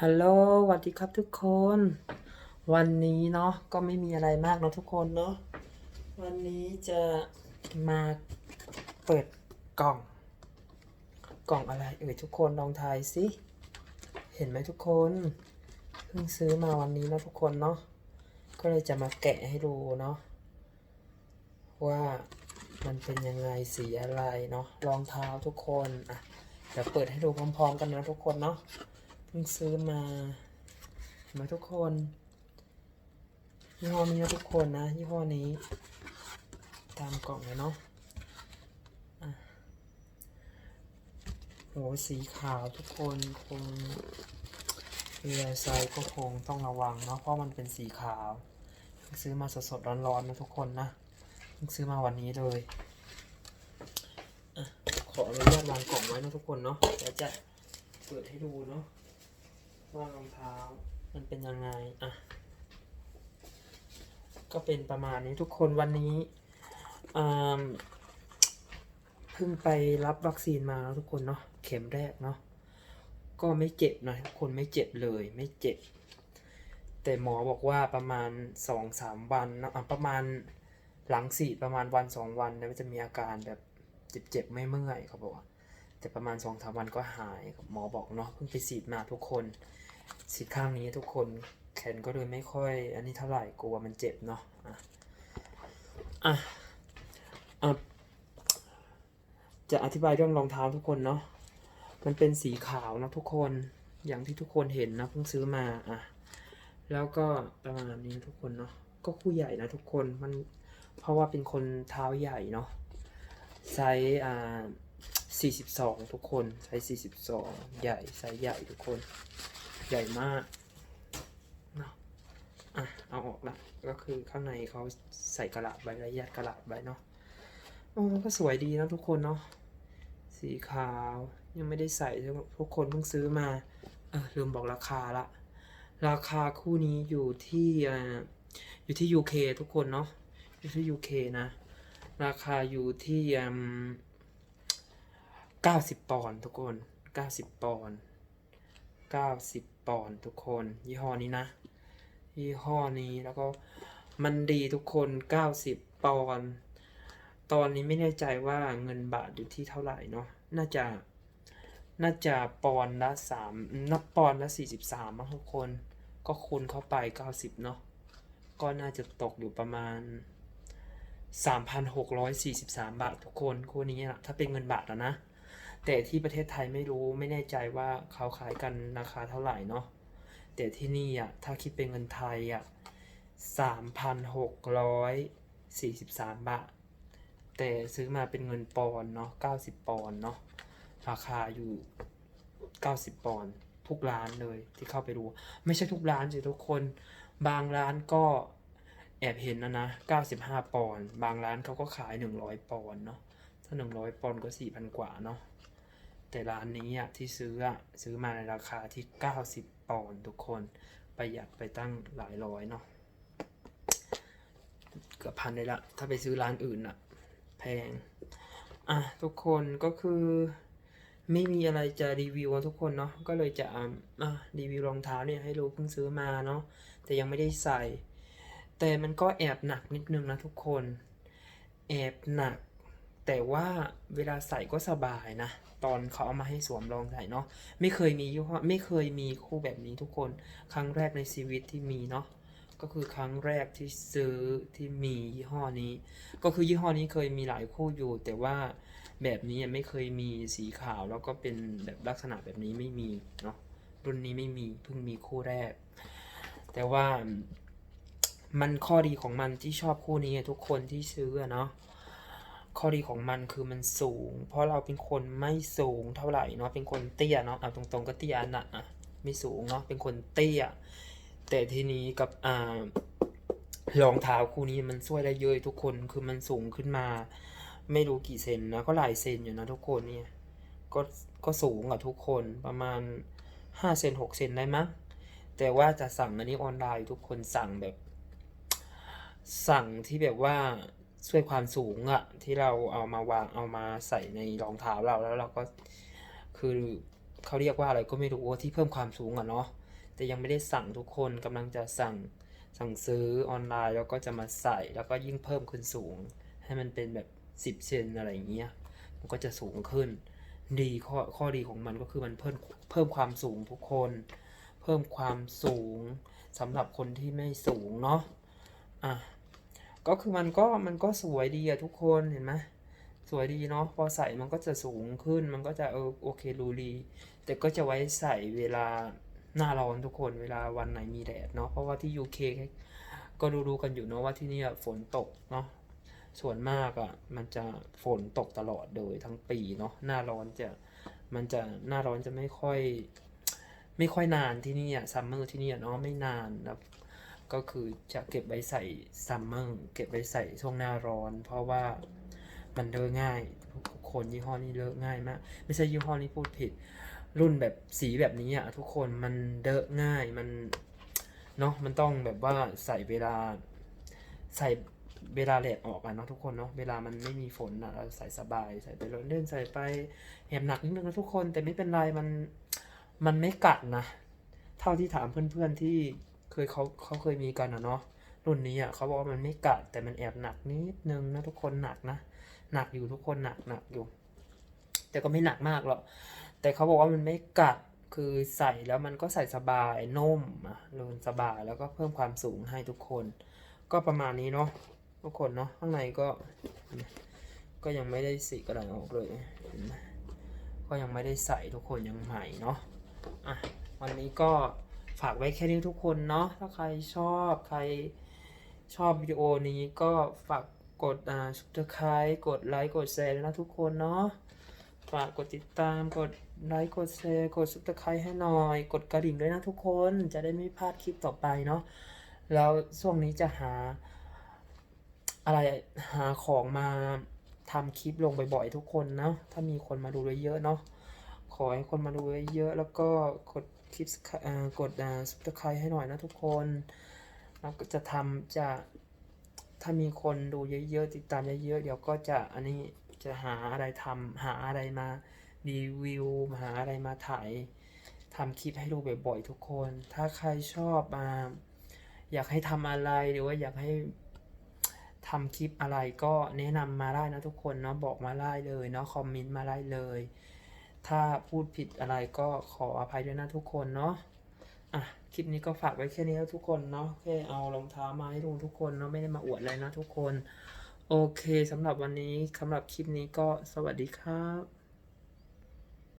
ฮัลโหลสวัสดีครับทุกคน วันนี้เนาะก็ไม่มีอะไรมากเนาะทุกคนเนาะวันนี้จะมาเปิดกล่อง กล่องอะไรเอ่ยทุกคนลองทายสิเห็นไหมทุกคนเพิ่งซื้อมาวันนี้เนาะทุกคนเนาะก็เลยจะมาแกะให้ดูเนาะว่ามันเป็นยังไงสีอะไรเนาะรองเท้าทุกคนอะเดี๋ยวเปิดให้ดูพร้อม ๆ กันนะทุกคนเนาะ พิ่งซื้อมา มาทุกคน ยี่ห้อนี้นะทุกคนนะ ยี่ห้อนี้ ตามกล่องเลยเนาะอะโหสีขาวทุกคนคงเรือไซก็คงต้องระวังเนาะเพราะมันเป็นสีขาวเพิ่งซื้อมาสดๆร้อนๆนะทุกคนนะเพิ่งซื้อมาวันนี้เลยอขออนุญาตวางกล่องไว้นะทุกคนเนาะเดี๋ยวจะเปิดให้ดูเนาะ ว่ารองเท้า มันเป็นยังไง อะ ก็เป็นประมาณนี้ทุกคนวันนี้เพิ่งไปรับวัคซีนมาแล้วทุกคนเนาะเข็มแรกเนาะก็ไม่เจ็บนะทุกคนไม่เจ็บเลยไม่เจ็บ แต่หมอบอกว่าประมาณสองสามวันนะประมาณหลังฉีดประมาณวันสองวันเนี่ยจะมีอาการแบบเจ็บๆไม่เมื่อยเขาบอกว่าแต่ประมาณสองสามวันก็หายหมอบอกเนาะเพิ่งไปฉีดมาทุกคน ฉีดข้างนี้ทุกคนแขนก็เลยไม่ค่อย อันนี้เท่าไหร่กลัวมันเจ็บเนาะอะอะอะจะอธิบายเรื่องรองเท้าทุกคนเนาะมันเป็นสีขาวนะทุกคนอย่างที่ทุกคนเห็นนะเพิ่งซื้อมาอะแล้วก็ประมาณนี้ทุกคนเนาะก็คู่ใหญ่นะทุกคนมันเพราะว่าเป็นคนเท้าใหญ่เนาะไซส์อ่า42 ทุกคนไซส์42 ใหญ่ไซส์ใหญ่ทุกคน ใหญ่มากเนาะอะเอาออกละก็คือข้างในเขาใส่กระดาษใบระยัดกระดาษใบเนาะโอ้ก็สวยดีนะทุกคนเนาะสีขาวยังไม่ได้ใส่ทุกคนเพิ่งซื้อมาเออลืมบอกราคาละ ราคาคู่นี้อยู่ที่อ่าอยู่ที่ UK ทุกคนเนาะอยู่ที่ UK นะ ราคาอยู่ที่อืมเก้าสิบปอนด์ทุกคนเก้าสิบปอนด์เก้าสิบ ปอนด์ทุกคน ยี่ห้อนี้นะ ยี่ห้อนี้แล้วก็มันดีทุกคนเก้าสิบปอนด์ตอนนี้ไม่แน่ใจว่าเงินบาทอยู่ที่เท่าไหร่เนาะน่าจะน่าจะปอนละสามนับปอนละสี่สิบสามทุกคน ก็คูณเข้าไปเก้าสิบเนาะก็น่าจะตกอยู่ประมาณ3,643บาททุกคนคู่นี้อะถ้าเป็นเงินบาทอะนะ แต่ที่ประเทศไทยไม่รู้ไม่แน่ใจว่าเขาขายกันราคาเท่าไหร่เนาะแต่ที่นี่อะถ้าคิดเป็นเงินไทยอะสามพันหกร้อยสี่สิบสามบาท แต่ซื้อมาเป็นเงินปอนเนาะเก้าสิบปอนเนาะราคาอยู่เก้าสิบปอนทุกร้านเลยที่เข้าไปดู ไม่ใช่ทุกร้านสิทุกคน บางร้านก็แอบเห็นนะนะเก้าสิบห้าปอนบางร้านเขาก็ขายหนึ่งร้อยปอนเนาะถ้าหนึ่งร้อยปอนก็สี่พันกว่าเนาะ แต่ร้านนี้อะที่ซื้ออะซื้อมาในราคาที่ 90ปอนด์ทุกคนประหยัดไปตั้งหลายร้อยเนาะเกือบพันเลยละ ถ้าไปซื้อร้านอื่นอะ แพง อะ ทุกคนก็คือ ไม่มีอะไรจะรีวิวทุกคนเนาะก็เลยจะอะอะรีวิวรองเท้าเนี่ยให้รู้เพิ่งซื้อมาเนาะแต่ยังไม่ได้ใส่ แต่มันก็แอบหนักนิดนึงนะทุกคน แอบหนัก แต่ว่าเวลาใส่ก็สบายนะ ตอนเขาเอามาให้สวมลองใส่เนาะไม่เคยมียี่ห้อไม่เคยมีคู่แบบนี้ทุกคนครั้งแรกในชีวิตที่มีเนาะก็คือครั้งแรกที่ซื้อที่มียี่ห้อนี้ ก็คือยี่ห้อนี้เคยมีหลายคู่อยู่ แต่ว่าแบบนี้ยังไม่เคยมีสีขาวแล้วก็เป็นแบบลักษณะแบบนี้ไม่มีเนาะรุ่นนี้ไม่มีเพิ่งมีคู่แรก แต่ว่ามันข้อดีของมันที่ชอบคู่นี้ทุกคนที่ซื้อเนาะ ข้อดีของมันคือมันสูง เพราะเราเป็นคนไม่สูงเท่าไหร่เนาะเป็นคนเตี้ยเนาะเอาตรงๆก็เตี้ยนะอะไม่สูงเนาะเป็นคนเตี้ย แต่ทีนี้กับอ่ารองเท้าคู่นี้มันช่วยได้เยอะทุกคนคือมันสูงขึ้นมา ไม่รู้กี่เซนนะก็หลายเซนอยู่นะทุกคนเนี่ยก็ก็สูงกับทุกคนประมาณห้าเซนหกเซนได้มั้งแต่ว่าจะสั่งอันนี้ออนไลน์ทุกคนสั่งแบบ สั่งที่แบบว่า ช่วยความสูงอะที่เราเอามาวางเอามาใส่ในรองเท้าเราแล้วเราก็คือเขาเรียกว่าอะไรก็ไม่รู้ที่เพิ่มความสูงอะเนาะแต่ยังไม่ได้สั่งทุกคนกำลังจะสั่งสั่งซื้อออนไลน์แล้วก็จะมาใส่แล้วก็ยิ่งเพิ่มขึ้นสูง ให้มันเป็นแบบ 10เซนอะไรอย่างเงี้ยมันก็จะสูงขึ้น ดีข้อข้อดีของมันก็คือมันเพิ่มเพิ่มความสูงทุกคน เพิ่มความสูงสำหรับคนที่ไม่สูงเนาะอะ ก็คือมันก็มันก็สวยดีอะทุกคนเห็นไหมสวยดีเนาะพอใส่มันก็จะสูงขึ้นมันก็จะเออโอเครูดีแต่ก็จะไว้ใส่เวลาหน้าร้อนทุกคนเวลาวันไหนมีแดดเนาะเพราะว่าที่ UK ก็รู้ๆกันอยู่เนาะว่าที่นี่ฝนตกเนาะส่วนมากอะ่ะมันจะฝนตกตลอดเลยทั้งปีเนาะหน้าร้อนจะมันจะหน้าร้อนจะไม่ค่อย ไม่ค่อยนานที่นี่อะซัมเมอร์ที่นี่เนาะไม่นานนะ ก็คือจะเก็บไว้ใส่ซัมเมอร์เก็บไว้ใส่ช่วงหน้าร้อน เพราะว่ามันเลอะง่ายทุกคนยี่ห้อนี้เลอะง่ายมาก ไม่ใช่ยี่ห้อนี้พูดผิด รุ่นแบบสีแบบนี้อะทุกคนมันเดอะง่ายมันเนาะมันต้องแบบว่าใส่เวลาใส่เวลาแดดออกอะเนาะทุกคนเนาะเวลามันไม่มีฝนอะเราใส่สบายใส่ไปเล่นใส่ไปแอบหนักนิดนึงนะทุกคนแต่ไม่เป็นไรมันมันไม่กัดนะ เท่าที่ถามเพื่อนๆที่ เคยเขาเขาเคยมีกันอะเนาะรุ่นนี้อะเขาบอกว่ามันไม่กัดแต่มันแอบหนักนิดนึงนะทุกคนหนักนะหนักอยู่ทุกคนหนักหนักอยู่ แต่ก็ไม่หนักมากหรอกแต่เขาบอกว่ามันไม่กัดคือใส่แล้วมันก็ใส่สบายนุ่มอะเดินสบายแล้วก็เพิ่มความสูงให้ทุกคน ก็ประมาณนี้เนาะทุกคนเนาะข้างในก็ ก็ยังไม่ได้สีกระดาษออกเลยก็ยังไม่ได้ใส่ทุกคนยังใหม่เนาะอะวันนี้ก็ ฝากไว้แค่นี้ทุกคนเนาะถ้าใครชอบใครชอบวิดีโอนี้ก็ฝากกดอ่าสุดท้ายกดไลค์กดแชร์ด้วยนะทุกคนเนาะฝากกดติดตามกดไลค์กดแชร์กดซุปเปอร์ไคร์ให้หน่อย กดกระดิ่งด้วยนะทุกคนจะได้ไม่พลาดคลิปต่อไปเนาะแล้วช่วงนี้จะหาอะไรหาของมาทำคลิปลงบ่อยๆทุกคนเนาะถ้ามีคนมาดูเยอะๆเนาะ ขอให้คนมาดูเยอะๆแล้วก็กดคลิปกดอ่าซุปอร์ไคร์ให้หน่อยนะทุกคนแล้วก็จะทำจะถ้ามีคนดูเยอะๆติดตามเยอะๆเดี๋ยวก็จะอันนี้จะหาอะไรทำหาอะไรมารีวิวหาอะไรมาถ่ายทำคลิปให้ดูบ่อยๆทุกคน ถ้าใครชอบมาอยากให้ทำอะไรหรือว่าอยากให้ทำคลิปอะไรก็แนะนำมาได้นะทุกคนเนาะบอกมาได้เลยเนาะคอมเมนต์มาได้เลย ถ้าพูดผิดอะไรก็ขออภัยด้วยนะทุกคนเนาะอะคลิปนี้ก็ฝากไว้แค่นี้แล้วทุกคนเนาะแค่เอารองเท้ามาให้ดูทุกคนเนาะไม่ได้มาอวดอะไรนะทุกคน โอเคสำหรับวันนี้สำหรับคลิปนี้ก็สวัสดีครับ